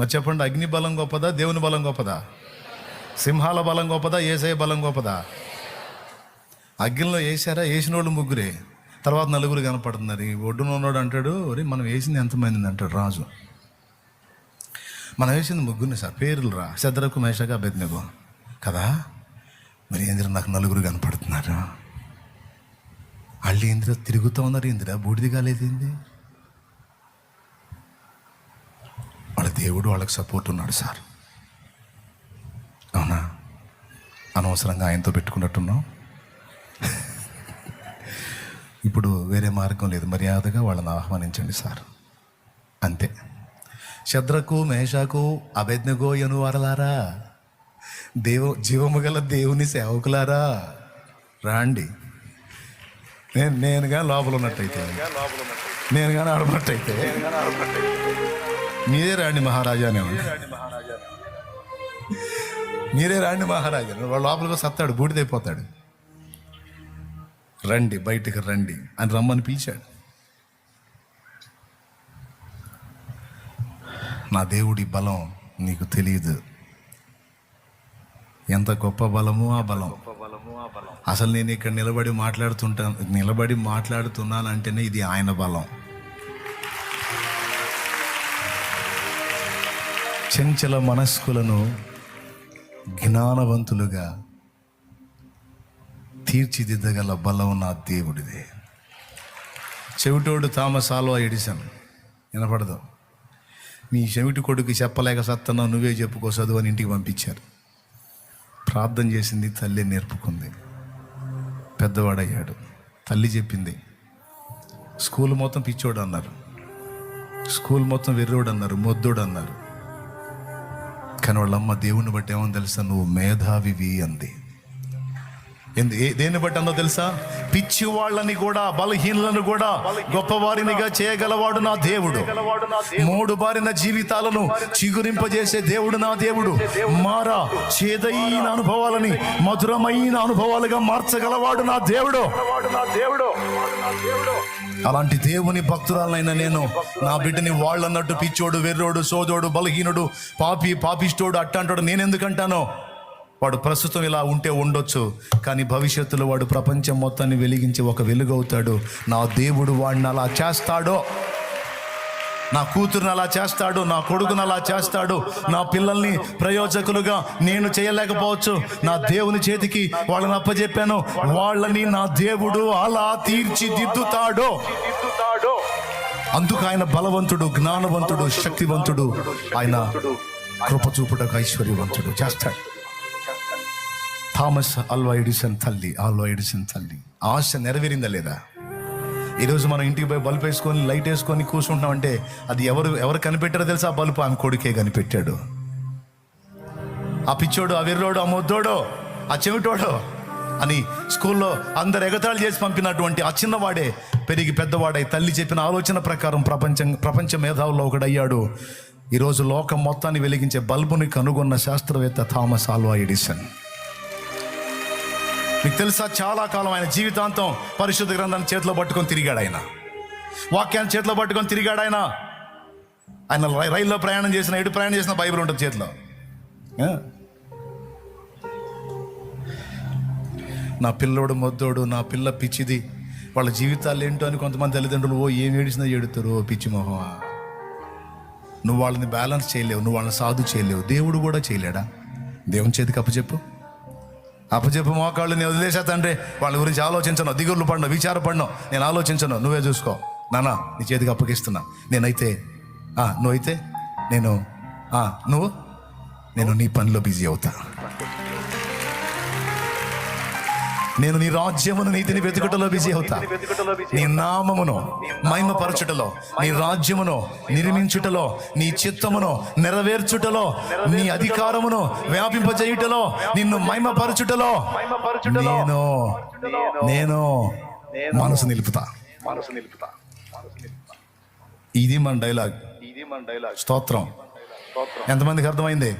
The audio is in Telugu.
మరి చెప్పండి అగ్ని బలం గొప్పదా దేవుని బలం గొప్పదా? సింహాల బలం గొప్పదా ఏసఐ బలం గొప్పదా? అగ్నిలో వేసారా వేసిన వాళ్ళు ముగ్గురే. తర్వాత నలుగురు కనపడుతున్నారు. ఈ ఒడ్డున ఉన్నాడు అంటాడు ఒరే మనం వేసింది ఎంతమంది అంటాడు రాజు. మనం వేసింది ముగ్గురిని సార్. పేర్లు రా. శద్రకు మేషగా అభ్యర్థినగో కదా? మరి ఏందిరా నాకు నలుగురు కనపడుతున్నారు? వాళ్ళు ఏందిరా తిరుగుతూ ఉన్నారు ఏందిరా? బూడిది కాలేదేంది? దేవుడు వాళ్ళకి సపోర్ట్ ఉన్నాడు సార్. అవునా? అనవసరంగా ఆయనతో పెట్టుకున్నట్టున్నాం ఇప్పుడు వేరే మార్గం లేదు. మర్యాదగా వాళ్ళని ఆహ్వానించండి సార్. అంతే. శద్రకు మేషకు అభెజ్ఞగో వారలారా దేవ జీవము గల దేవుని సేవకులారా. రాండి. నేను నేనుగా లోపల ఉన్నట్టయితే నేను కానీ ఆడమన్నట్టయితే మీరే రాండి మహారాజా అనేవాడు మీరే రాండి మహారాజా. వాళ్ళ లోపలికి సత్తాడు బూడిదైపోతాడు. రండి బయటికి రండి అని రమ్మని పిలిచాడు. నా దేవుడి బలం నీకు తెలియదు. ఎంత గొప్ప బలము ఆ బలం. అసలు నేను ఇక్కడ నిలబడి మాట్లాడుతుంటాను నిలబడి మాట్లాడుతున్నానంటేనే ఇది ఆయన బలం. చంచల మనస్కులను జ్ఞానవంతులుగా తీర్చిదిద్దగల బలం నా దేవుడిదే. చెవిటోడు థామస్ ఆల్వా ఎడిసన్. వినపడదు. మీ చెవిటి కొడుకు చెప్పలేక సత్తన్నా నువ్వే చెప్పుకో చదువు అని ఇంటికి పంపించారు. ప్రార్థన చేసింది తల్లి నేర్పుకుంది. పెద్దవాడయ్యాడు. తల్లి చెప్పింది స్కూల్ మొత్తం పిచ్చోడు అన్నారు స్కూల్ మొత్తం వెర్రోడు అన్నారు మొద్దోడు అన్నారు కానీ వాళ్ళమ్మ దేవుని బట్టి ఏమని తెలుసా? నువ్వు మేధావివి అంది. ఎందు ఏ- దేన్ని బట్టి అందో తెలుసా? పిచ్చి వాళ్ళని కూడా బలహీనులను కూడా గొప్పవారినిగా చేయగలవాడు నా దేవుడు. మూడు బారిన జీవితాలను చిగురింపజేసే దేవుడు నా దేవుడు. మారా చేదైన అనుభవాలని మధురమైన అనుభవాలుగా మార్చగలవాడు నా దేవుడు. అలాంటి దేవుని భక్తురాలైన నేను నా బిడ్డని వాళ్ళన్నట్టు పిచ్చోడు వెర్రోడు సోదోడు బలహీనుడు పాపి పాపిష్టోడు అట్టంటాడు నేనెందుకంటానో వాడు ప్రస్తుతం ఇలా ఉంటే ఉండొచ్చు కానీ భవిష్యత్తులో వాడు ప్రపంచం మొత్తాన్ని వెలిగించి ఒక వెలుగవుతాడు. నా దేవుడు వాడిని అలా చేస్తాడో నా కూతురుని అలా చేస్తాడు నా కొడుకును అలా చేస్తాడు నా పిల్లల్ని ప్రయోజకులుగా నేను చేయలేకపోవచ్చు. నా దేవుని చేతికి వాళ్ళని అప్పచెప్పాను వాళ్ళని నా దేవుడు అలా తీర్చిదిద్దుతాడు. అందుకు ఆయన బలవంతుడు జ్ఞానవంతుడు శక్తివంతుడు. ఆయన కృప చూపుటకు ఐశ్వర్యవంతుడు. చేస్తాడు. థామస్ అల్వా ఎడిసన్ తల్లి ఆల్వా ఎడిసన్ తల్లి. ఆశ నెరవేరిందా లేదా? ఈరోజు మనం ఇంటికి పోయి బల్బు వేసుకొని లైట్ వేసుకొని కూర్చుంటున్నామంటే అది ఎవరు ఎవరు కనిపెట్టారో తెలుసా? ఆ బల్బు ఆమె కొడుకే కనిపెట్టాడు. ఆ పిచ్చోడు ఆ విర్రోడు ఆ మొద్దోడో ఆ చెవిటోడో అని స్కూల్లో అందరు ఎగతాళి చేసి పంపినటువంటి ఆ చిన్నవాడే పెరిగి పెద్దవాడై తల్లి చెప్పిన ఆలోచన ప్రకారం ప్రపంచం ప్రపంచ మేధావుల్లో ఒకడయ్యాడు. ఈరోజు లోకం మొత్తాన్ని వెలిగించే బల్బుని కనుగొన్న శాస్త్రవేత్త థామస్ ఆల్వా ఎడిసన్. మీకు తెలుసా? చాలా కాలం ఆయన జీవితాంతం పరిశుద్ధ గ్రంథాన్ని చేతిలో పట్టుకొని తిరిగాడు ఆయన. వాక్యాన్ని చేతిలో పట్టుకొని తిరిగాడు ఆయన. ఆయన రై- రైల్లో ప్రయాణం చేసిన ఎటు ప్రయాణం చేసిన బైబిల్ ఉంటుంది చేతిలో. నా పిల్లోడు మొద్దోడు నా పిల్ల పిచ్చిది వాళ్ళ జీవితాలు ఏంటో అని కొంతమంది తల్లిదండ్రులు ఓ ఏం ఏడిచినా ఏడుతారు ఓ పిచ్చి మొహమా? నువ్వు వాళ్ళని బ్యాలెన్స్ చేయలేవు నువ్వు వాళ్ళని సాధు చేయలేవు దేవుడు కూడా చేయలేడా? దేవుని చేతికి అప్పచెప్పు. అప్పచెప్పు మోకాళ్ళు నేను వదిలేసా తండ్రి. వాళ్ళ గురించి ఆలోచించను. దిగుళ్ళు పడిన విచారపడను నేను ఆలోచించను. నువ్వే చూసుకో. నానా నీ చేతికి అప్పగిస్తున్నా నేనైతే నువ్వు నువ్వైతే నేను నువ్వు నేను నీ పనిలో బిజీ అవుతా. నేను నీ రాజ్యమును నీతిని వెతుకుటలో బిజీ అవుతా. నీ నామమును మహిమపరచుటలో నీ రాజ్యమును నిర్మించుటలో నీ చిత్తమును నెరవేర్చుటలో నీ అధికారమును వ్యాపింపజేయుటలో నిన్ను మహిమపరచుటలో నేను నేను మనసు నిలుపుతా. మనసు నిలుపుతా ఇది మన డైలాగ్ ఇది మన డైలాగ్ స్తోత్రం. స్తోత్రం. ఎంతమందికి అర్థమైంది?